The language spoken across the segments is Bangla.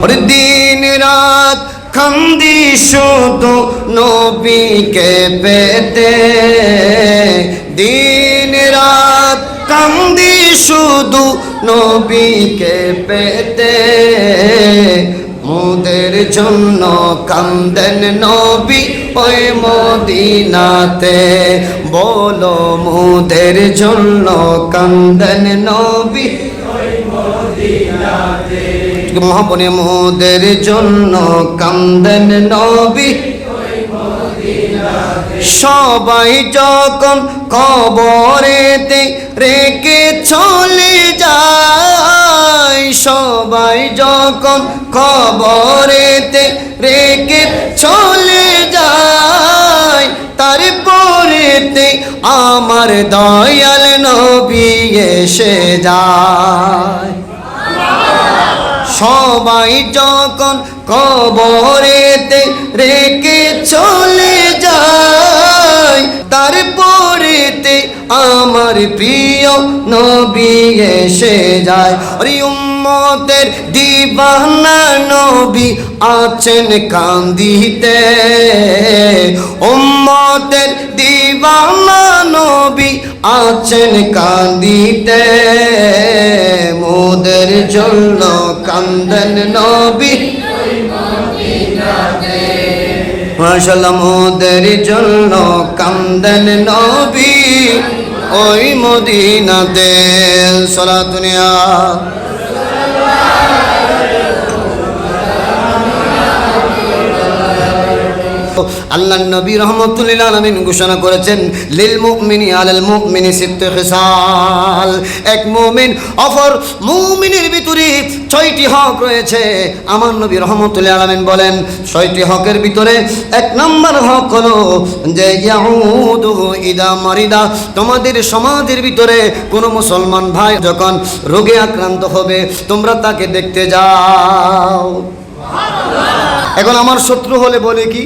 ওর দিন রাত কান্দি শুধু নবীকে পেতে দিন রাত কান্দি শুধু নবীকে পেতে মোদের জন্য কান্দেন নবী ওই মদিনাতে বলো মোদের জন্য কান্দেন নবী। মহাবনে মোদের জন্য কান্দেন নবী। সবাই যখন কবরেতে রেখে চলে যায় সবাই যখন কবরেতে রেখে চলে যায় তারপরেতে আমার দয়াল নবী এসে যায়। সবাই যখন কবরেতে রেখে চলে যায় তারপরেতে আমার প্রিয় নবী এসে যায়। ওরে উম্মতের দিবানা নবী আছেন কান্দিতে। উম্মতের দিবানা নবী আছেন কান্দিতে। মোদের জন্য কান্দন নবী। মাশাল্লাহ, মোদের জন্য কান্দন নবী। ওই মদিনাতে সলা দুনিয়া আল্লাহ নবী রহমতুল্লাহ আলমিন ঘোষণা করেছেন, লিল মুমিনি আলাল মুমিনি সিত্তে খিসাল। এক মুমিন অফর মুমিনের ভিতরে ছয়টি হক রয়েছে। আমার নবী রহমতুল্লাহ আলমিন বলেন, ছয়টি হকের ভিতরে এক নম্বর হক হলো যে ইদা মারিদা, তোমাদের সমাজের ভিতরে কোনো মুসলমান ভাই যখন রোগে আক্রান্ত হবে, তোমরা তাকে দেখতে যাও। এখন আমার শত্রু হলে বলে কি?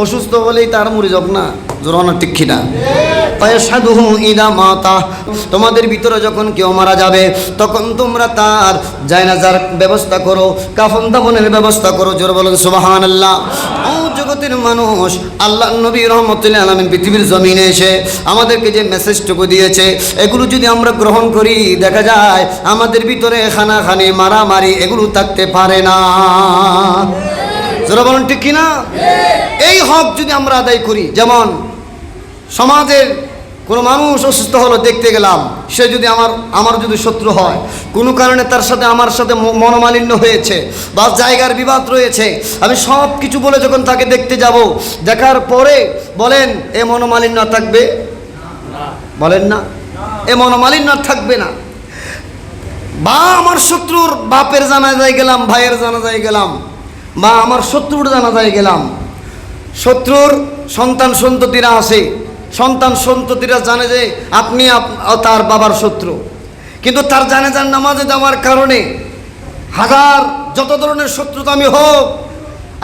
অসুস্থ হলেই তার মরে যাক না, জোরানা না পয়সাদুহু ইদা মাতা, তোমাদের ভিতরে যখন কেউ মারা যাবে, তখন তোমরা তার জায়নাজার ব্যবস্থা করো, কাফন দাফনের ব্যবস্থা করো, জোর বলুন সুবাহান আল্লাহ জগতের মানুষ, আল্লাহ নবী রহমতুল্লাহ আলমিন পৃথিবীর জমিনে এসে আমাদেরকে যে মেসেজটুকু দিয়েছে, এগুলো যদি আমরা গ্রহণ করি, দেখা যায় আমাদের ভিতরে খানাখানি, মারামারি এগুলো থাকতে পারে না। যারা বলেন, ঠিক কিনা? এই হক যদি আমরা আদায় করি, যেমন সমাজের কোনো মানুষ অসুস্থ হলো, দেখতে গেলাম, সে যদি আমার আমার যদি শত্রু হয়, কোনো কারণে তার সাথে, আমার সাথে মনোমালিন্য হয়েছে বা জায়গার বিবাদ রয়েছে, আমি সব কিছু বলে যখন তাকে দেখতে যাব, দেখার পরে বলেন, এ মনোমালিন্য থাকবে? বলেন না, এ মনোমালিন্য থাকবে না। বা, আমার শত্রুর বাপের জানাজায় গেলাম, ভাইয়ের জানাজায় গেলাম। বা আমার শত্রুর জানাজায় গেলাম। শত্রুর সন্তান সন্ততিরা আছে। সন্তান সন্ততিরা জানে যে আপনি আপ- তার বাবার শত্রু। কিন্তু তার জানে যান নামাজে যাওয়ার কারণে হাজার, যত ধরনের শত্রুতা আমি হোক,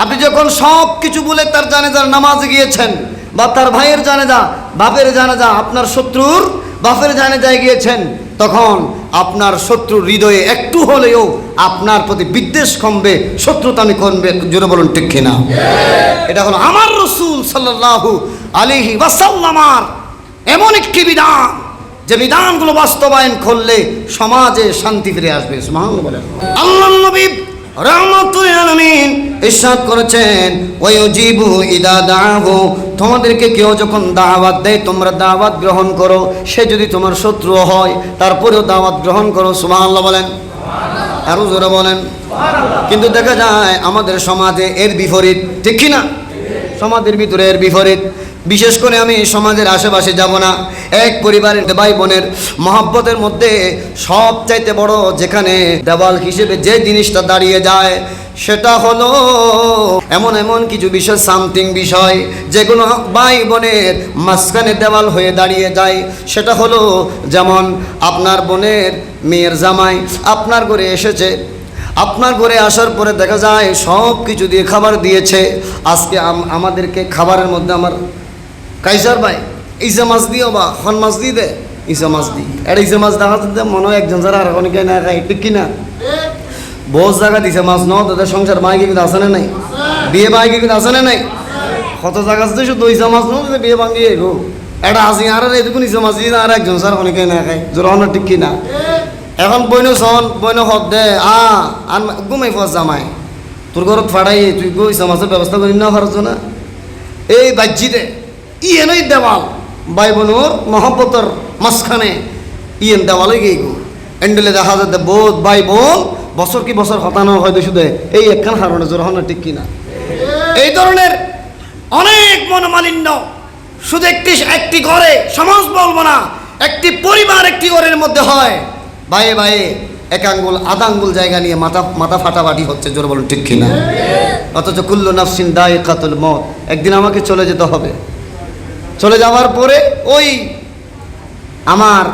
আপনি যখন সব কিছু বলে তার জানে যার নামাজে গিয়েছেন বা তার ভাইয়ের জানে যা বাপের জানে যা আপনার শত্রুর বাপের জানে যায় গিয়েছেন, তখন আপনার শত্রুর হৃদয়ে একটু হলেও আপনার প্রতি বিদ্বেষ কমবে, শত্রুতা আমি কমবে, জোরে বলুন ঠিক কিনা? এটা হলো আমার রসুল সাল্লাল্লাহু আলিহি ওয়াসাল্লামার এমন একটি বিধান যে বিধানগুলো বাস্তবায়ন করলে সমাজে শান্তি ফিরে আসবে। আল্লাহ নবী রহমতুল আলামিন ইরশাদ করেছেন, ওয়ায়ুজিবু ইদা দাহু তোমাদেরকে কেউ যখন দাওয়াত দেয়, তোমরা দাওয়াত গ্রহণ করো। সে যদি তোমার শত্রু হয়, তারপরেও দাওয়াত গ্রহণ করো। সুবহানাল্লাহ বলেন। আরও জোরে বলেন। কিন্তু দেখা যায়, আমাদের সমাজে এর বিপরীত, ঠিক কি না? সমাজের ভিতরে এর বিপরীত। বিশেষ করে আমি সমাজের আশেপাশে যাব না। এক পরিবারের ভাই বোনের মহাব্বতের মধ্যে সব চাইতে বড় যেখানে দেওয়াল হিসেবে যে জিনিসটা দাঁড়িয়ে যায়, সেটা হলো এমন এমন কিছু বিষয়, সামথিং বিষয়, যেগুলো ভাই বোনের মাঝখানে দেওয়াল হয়ে দাঁড়িয়ে যায়। সেটা হলো যেমন আপনার বোনের মেয়ের জামাই, আপনার ঘরে এসেছে আপনার ঘরে আসার পরে দেখা যায় সব কিছু দিয়ে খাবার দিয়েছে। আজকে আম- আমাদেরকে খাবারের মধ্যে আমার কাইসার ভাই ইসা মাছ দিও বা খন মাছ দিয়ে দে ইসা মাছ দি এটা ইসা মাছ দেখা যাচ্ছে মনে হয় একজন যারা আর অনেকে না খাই ঠিক কিনা। বহুত জায়গা দিছে মাছ, ন তাদের সংসার মাইকে কিন্তু আসে না নাই? বিয়ে মাইকে কিন্তু আসে না নাই? কত জায়গা আছে শুধু ইসা মাছ ন বিয়ে ভাঙি গো এটা আসি আর এটুকু নিচে মাছ দিয়ে আর একজন স্যার অনেকে না খায় জোর হন ঠিক কি না এখন বইন সন বইন হদ দে। আ আর ঘুমাই ফস জামাই। তোর ঘরত ফাড়াই তুই গো ইসা মাছের ব্যবস্থা করি না খরচ না এই বাজ্যিতে ইয়েনই দেওয়াল ভাই বোনর মহব্বতর মাঝখানে। ইয়েন দেওয়ালে গিয়ে গো। এন্ডেলে দেখা যাতে বোধ ভাই বোন বছর কি বছর হতানো হয়তো শুধু এই একখান হারণে জোর হন ঠিক কিনা। এই ধরনের অনেক মনোমালিন্য। শুধু একটি একটি ঘরে সমাজ বলব না। একটি পরিবার একটি ঘরের মধ্যে হয়। বাইয়ে বাইয়ে এক আঙ্গুল, আধা আঙ্গুল জায়গা নিয়ে মাথা মাথা ফাটাফাটি হচ্ছে, জোর বলুন ঠিক কিনা? অথচ কুল্লু নাফসিন দায় কাতুল মত একদিন আমাকে চলে যেতে হবে। চলে যাওয়ার পরে ওই আমার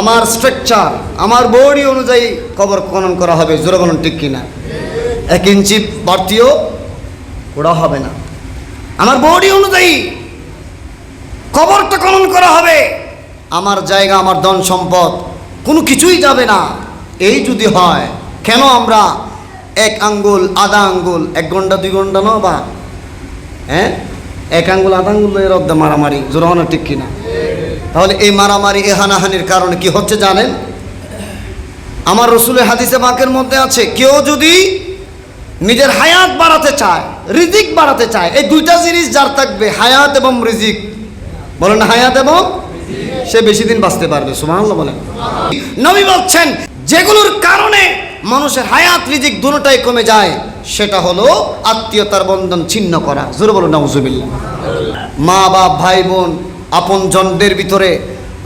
আমার স্ট্রাকচার আমার বডি অনুযায়ী কবর খনন করা হবে, জোরে বলুন ঠিক কিনা? এক ইঞ্চি বাড়তিও ওরা হবে না। আমার বডি অনুযায়ী কবরটা খনন করা হবে। আমার জায়গা, আমার ধন সম্পদ কোনো কিছুই যাবে না। এই যদি হয়, কেন আমরা এক আঙ্গুল, আধা আঙ্গুল, এক ঘণ্টা, দুই ঘণ্টা ন বা? হ্যাঁ? এক আঙ্গুল, আধা আঙ্গুল এর মারামারি জোরানো ঠিক কিনা? তাহলে এই মারামারি এ হানাহানির কারণে কি হচ্ছে জানেন? আমার রসুলের হাদিসে বাঁকের মধ্যে আছে, কেউ যদি নিজের হায়াত বাড়াতে চায়, রিজিক বাড়াতে চায়, এই দুইটা জিনিস যার থাকবে, হায়াত এবং রিজিক। বলেন হায়াত এবং সে বেশি দিন বাঁচতে পারবে, সুবহানাল্লাহ বলেন। নবী বলছেন, যেগুলোর কারণে মানুষের হায়াত, রিজিক দুটোটাই কমে যায়, সেটা হলো আত্মীয়তার বন্ধন ছিন্ন করা। জোরে বলুন, নাউজুবিল্লাহ। মা বাপ ভাই বোন আপন জনদের ভিতরে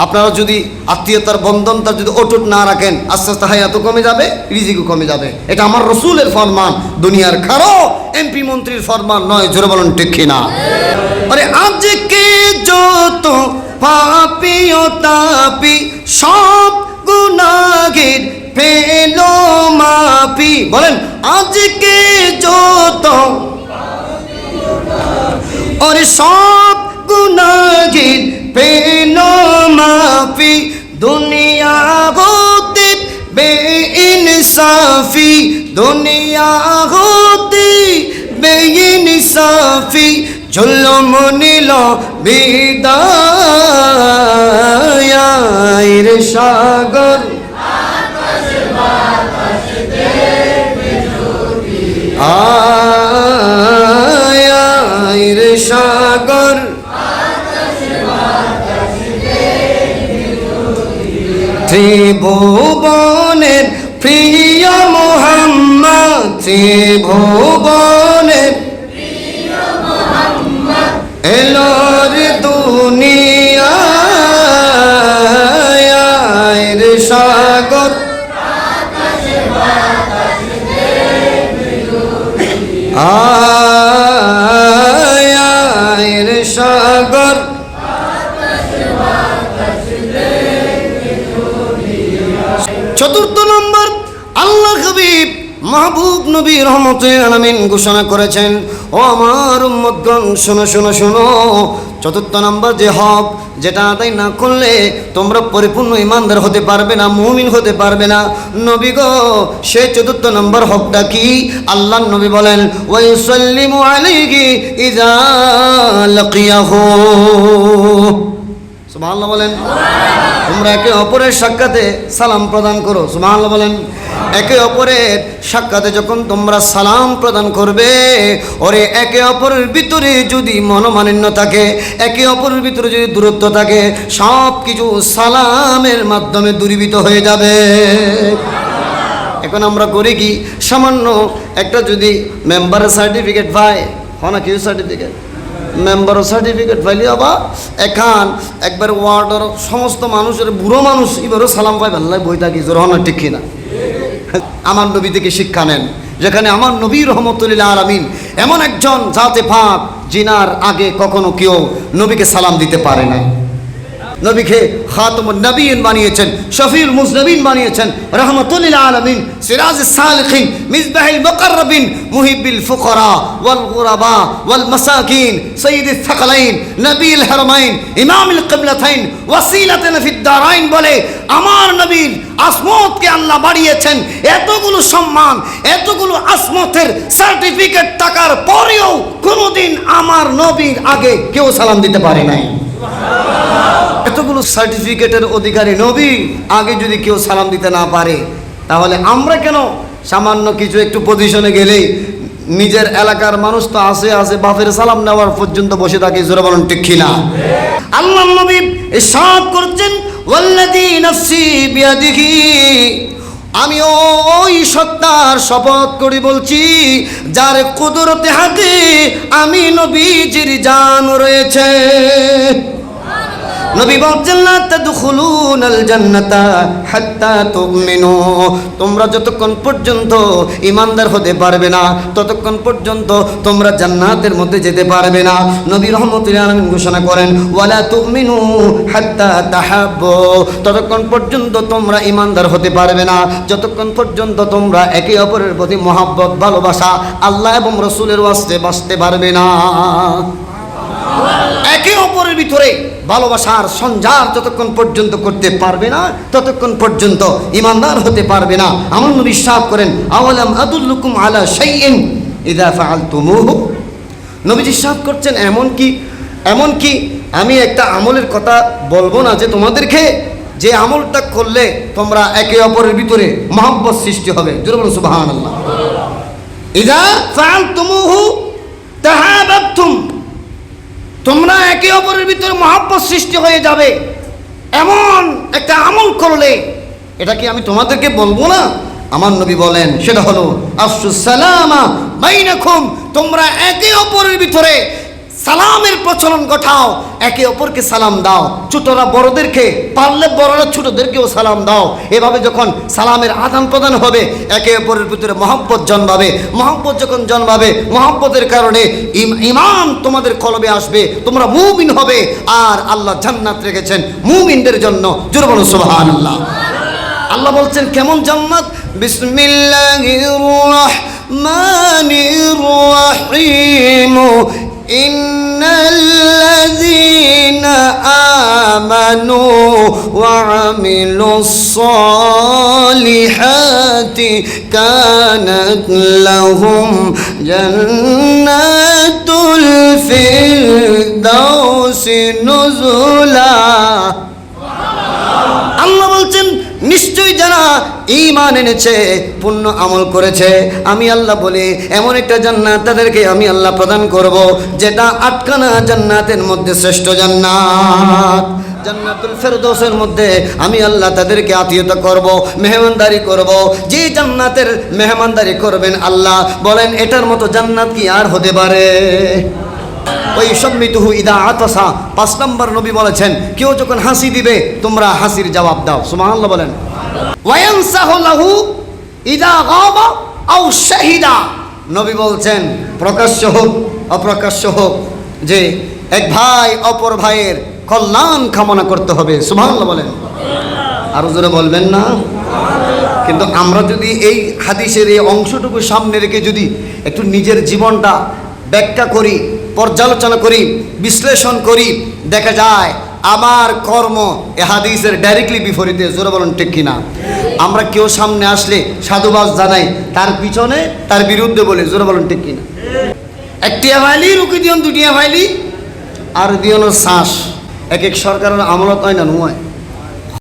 আপনারা যদি আত্মীয়তার বন্ধনটা যদি অটুট না রাখেন, আস্তে আস্তে হায়াতও কমে যাবে, রিজিকও কমে যাবে। এটা আমার রসুলের ফরমান, দুনিয়ার কারও এমপি মন্ত্রীর ফরমান নয়, জোরে বলুন ঠিক কিনা? আরে আজকে যত পাপি ও তাপি, সব গুনাগের পেল মাপি। বলেন, আজকে যত ওরে সব গুনাগের পেল মাফি দুনিয়া হতে বেইনসাফি দুনিয়া হতে বেইনসাফি, জুলম নিল বিদায় রে সাগর। আয় রে সাগর। ত্রিভুবনের প্রিয় মোহাম্মদ ত্রিভুবনের আয় আয় সাগর। চতুর্থ নম্বর, আল্লাহ হাবিব মাহবুব নবী রহমতের আলামিন ঘোষণা করেছেন, ও আমার উম্মতগণ, শোনো শোনো শোনো। চতুর্থ নম্বর যে হক যেটা আদায় না করলে তোমরা পরিপূর্ণ ইমানদার হতে পারবে না, মুমিন হতে পারবে না। নবী গো, সে চতুর্থ নম্বর হকটা কি? আল্লাহ নবী বলেন, ওয়াইসাল্লিমু আলাইহি ইযা লাকিয়াহু। সুবহানাল্লাহ বলেন, তোমরা একে অপরের সাক্ষাতে সালাম প্রদান করো, সুবহানাল্লাহ বলেন। একে অপরের সাক্ষাতে যখন তোমরা সালাম প্রদান করবে, ওরে একে অপরের ভিতরে যদি মনোমালিন্য থাকে, একে অপরের ভিতরে যদি দূরত্ব থাকে সব কিছু সালামের মাধ্যমে দূরীভূত হয়ে যাবে। এখন আমরা করি কি, সামান্য একটা যদি মেম্বারের সার্টিফিকেট পায়, হয় না কিছু সার্টিফিকেট মেম্বার সার্টিফিকেট ফাইলি আবার এখান একবার ওয়ার্ডের সমস্ত মানুষের বুড়ো মানুষ এবারও সালাম পাই ভাল্লাই বই থাকি, জোর হন ঠিক কিনা? আমার নবী থেকে শিক্ষা নেন, যেখানে আমার নবী রহমতুল্লাহ আলমিন এমন একজন জাতে ফাঁক জিনার আগে কখনো কেউ নবীকে সালাম দিতে পারে না নবীকে খাতমুন নবীন বানিয়েছেন, শফিউল মুজনবিন বানিয়েছেন, রহমতুল্লিল আলমিন, সিরাজ সালখিন মিসবাহিল মুকররবিন মুহিবিল ফুকরা, ওয়াল গুরাবা, ওয়াল মাসাকিন সৈয়দ থাকলাইন, নবীল হারমাইন, ইমামুল কিবলাতাইন, ওয়াসিলাতান ফিদ দারাইন বলে আমার নবীর আসমতকে আল্লাহ বাড়িয়েছেন। এতগুলো সম্মান, এতগুলো আসমতের সার্টিফিকেট টাকার পরেও কোনোদিন আমার নবীর আগে কেউ সালাম দিতে পারে নাই। এতগুলো সার্টিফিকেটের অধিকারী নবী, আগে যদি কেউ সালাম দিতে না পারে, তাহলে আমরা কেন সামান্য কিছু একটু পজিশনে গেলেই নিজের এলাকার মানুষ তো আসে আসে বাপের সালাম নেওয়ার পর্যন্ত বসে থাকে, জোরে বলুন আল্লাহ নবী ইরশাদ করছেন আমি ওই সত্তার শপথ করে বলছি যার কুদরতে হাতে আমি নবীজির জান রয়েছে। নবী বলছেন না তাদখুলুনাল জান্নাতা হাত্তা তুমিনু। তোমরা যতক্ষণ পর্যন্ত ইমানদার হতে পারবে না, ততক্ষণ পর্যন্ত তোমরা জান্নাতের মধ্যে যেতে পারবে না। নবী রহমতুল্লাহ আলামিন ঘোষণা করেন, ওয়ালা তুমিনু হাত্তা তাহাব্বু। ততক্ষণ পর্যন্ত তোমরা ইমানদার হতে পারবে না, যতক্ষণ পর্যন্ত তোমরা একে অপরের প্রতি মহাব্বত, ভালোবাসা আল্লাহ এবং রসুলের ওয়াস্তে বাঁচতে পারবে না। একে অপরের ভিতরে ভালোবাসার সঞ্জার যতক্ষণ পর্যন্ত করতে পারবে না, ততক্ষণ পর্যন্ত ইমানদার হতে পারবে না। আমার সাফ করেন, আওয়ালাম আলা শাইইন ইদা ফাআলতুমুহু? নবীজি সাফ করছেন এমন কি এমন কি আমি একটা আমলের কথা বলব না যে তোমাদেরকে, যে আমলটা করলে তোমরা একে অপরের ভিতরে মহব্বত সৃষ্টি হবে। জোরে বলুন, সুবহানাল্লাহ। ইদা ফাআলতুমুহু তাহাবাবতুম তোমরা একে অপরের ভিতরে মহাব্বত সৃষ্টি হয়ে যাবে। এমন একটা আমল করলে, এটা কি আমি তোমাদেরকে বলব না? আমার নবী বলেন, সেটা হলো আফসুসালামা বাইনাকুম। তোমরা একে অপরের ভিতরে সালামের প্রচলন ঘটাও, একে অপরকে সালাম দাও। ছোটরা বড়দেরকে পারলে বড়রা ছোটদেরকেও সালাম দাও। এভাবে যখন সালামের আদান প্রদান হবে, একে অপরের ভিতরে মহব্বত জন্মাবে। মহব্বত যখন জন্মাবে, মহব্বতের কারণে ইম- ইমান তোমাদের কলবে আসবে, তোমরা মুমিন হবে, আর আল্লাহ জান্নাত রেখেছেন মুমিনদের জন্য। জোর বলো সুবহানাল্লাহ। আল্লাহ বলছেন, কেমন জান্নাত? বিসমিল্লাহির রহমানির রহিম। ইন্নাল্লাযীনা আমানু ওয়া আমিলুস সালিহাতি কানাত লাহুম জান্নাতুল ফিরদাউসি নুজুলা। আল্লাহ বলছেন নিশ্চয়ই যারা ঈমান এনেছে পুণ্য আমল করেছে, আমি আল্লাহ বলি এমন একটা জান্নাত তাদেরকে আমি আল্লাহ প্রদান করব, যেটা আটকানা জান্নাতের মধ্যে শ্রেষ্ঠ জান্নাত। জান্নাতুল ফেরদৌসের মধ্যে আমি আল্লাহ তাদেরকে আত্মীয়তা করব, মেহমানদারি করব। যে জান্নাতের মেহমানদারি করবেন আল্লাহ, বলেন এটার মতো জান্নাত কি আর হতে পারে? ওই সম্মিতুহু ইদা আতসা। পাঁচ নম্বর নবী বলেছেন, কেউ যখন হাসি দিবে, তোমরা হাসির জবাব দাও। সুবহানাল্লাহ বলেন। ওয়ায়ানসাহু ইদা গাবা আও শাহিদা। নবী বলছেন, প্রকাশ্য হোক, অপ্রকাশ্য হোক, যে এক ভাই অপর ভাইয়ের কল্যাণ কামনা করতে হবে। সুবহানাল্লাহ বলেন। আরও জোরে বলবেন না? কিন্তু আমরা যদি এই হাদিসের এই অংশটুকু সামনে রেখে যদি একটু নিজের জীবনটা ব্যাখ্যা করি পর্যালোচনা করি, বিশ্লেষণ করি, দেখা যায় আমার কর্ম এ হাদিসের ডাইরেক্টলি বিপরীতে, জোরে বলুন ঠিক কিনা? আমরা কেউ সামনে আসলে সাধুবাস জানাই, তার পিছনে তার বিরুদ্ধে বলে, জোরে বলুন ঠিক কিনা? একটিয়া ভাইলি রুকি দিয়ন দুটিয়া ভাইলি আর দিয়ন শ্বাস। এক এক সরকারের আমলত হয় না, নয়।